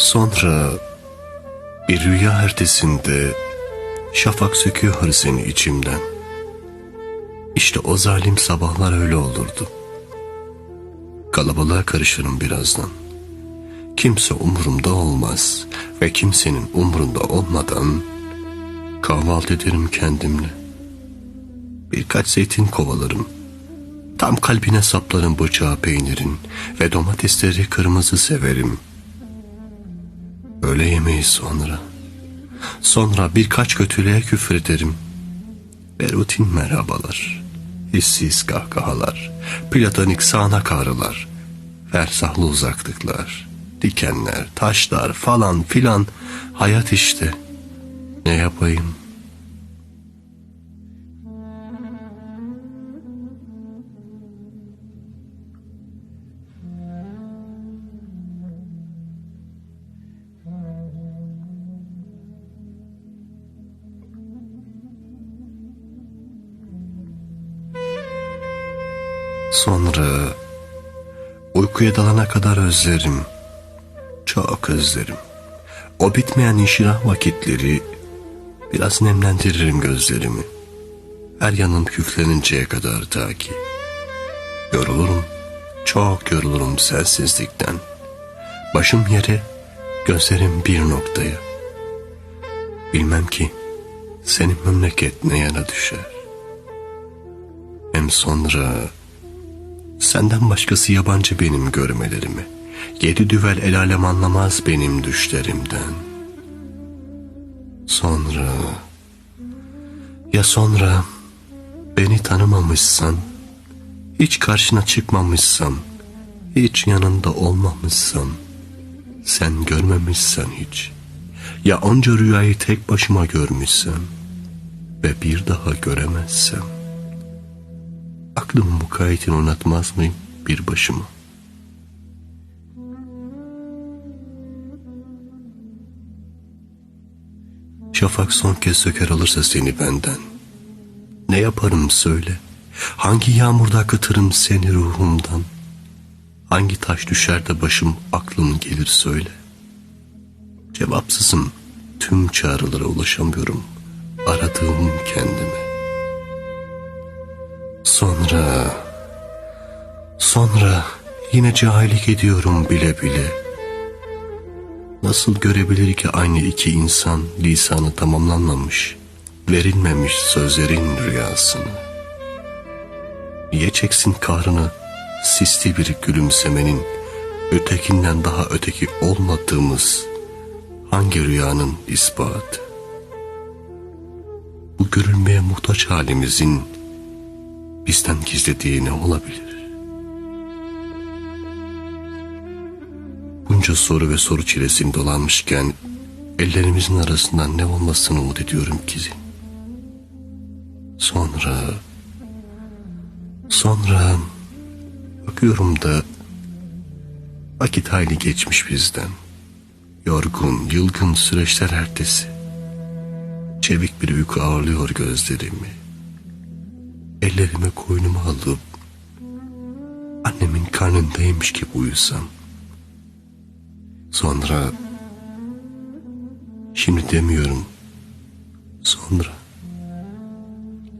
Sonra bir rüya ertesinde şafak söküyor hırsını içimden. İşte o zalim sabahlar öyle olurdu. Kalabalığa karışırım birazdan. Kimse umurumda olmaz ve kimsenin umurunda olmadan kahvaltı ederim kendimle. Birkaç zeytin kovalarım. Tam kalbine saplarım bıçağı peynirin ve domatesleri kırmızı severim. Öyle yemeği sonra. Sonra birkaç kötülüğe küfür ederim. Ve rutin merhabalar. Hissiz kahkahalar. Platonik sağanak ağrılar. Fersahlı uzaklıklar. Dikenler, taşlar falan filan. Hayat işte. Ne yapayım? Sonra uykuya dalana kadar özlerim. Çok özlerim. O bitmeyen inşirah vakitleri biraz nemlendiririm gözlerimi. Her yanım küfleninceye kadar ta ki. Yorulurum. Çok yorulurum sensizlikten. Başım yere, gözlerim bir noktaya. Bilmem ki senin memleket ne yana düşer. Hem sonra Senden başkası yabancı benim görmelerimi. Yedi düvel el alem anlamaz benim düşlerimden. Sonra... Ya sonra beni tanımamışsan, hiç karşına çıkmamışsam, hiç yanında olmamışsam, sen görmemişsen hiç, ya onca rüyayı tek başıma görmüşsem ve bir daha göremezsem, aklımı mukayyetini oynatmaz mıyım bir başıma? Şafak son kez söker alırsa seni benden. Ne yaparım söyle. Hangi yağmurda akıtırım seni ruhumdan. Hangi taş düşer de başım aklım gelir söyle. Cevapsızım tüm çağrılara ulaşamıyorum. Aradığım kendime. Sonra, sonra yine cahillik ediyorum bile bile. Nasıl görebilir ki aynı iki insan lisanı tamamlanmamış, verilmemiş sözlerin rüyasını? Niye çeksin kahrını sisli bir gülümsemenin, ötekinden daha öteki olmadığımız hangi rüyanın ispatı? Bu görülmeye muhtaç halimizin bizden gizlediği ne olabilir? Bunca soru ve soru çilesini dolanmışken ellerimizin arasından ne olmasını umut ediyorum ki. Sonra, sonra bakıyorum da vakit hayli geçmiş bizden. Yorgun, yılgın süreçler ertesi. Çevik bir uyku ağırlıyor gözlerimi ellerime koynuma alıp annemin karnındaymış gibi uyusam. Sonra şimdi demiyorum sonra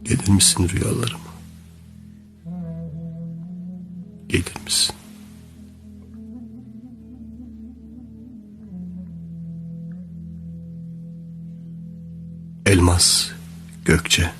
gelir misin rüyalarıma? Gelir misin? Elmas Gökçe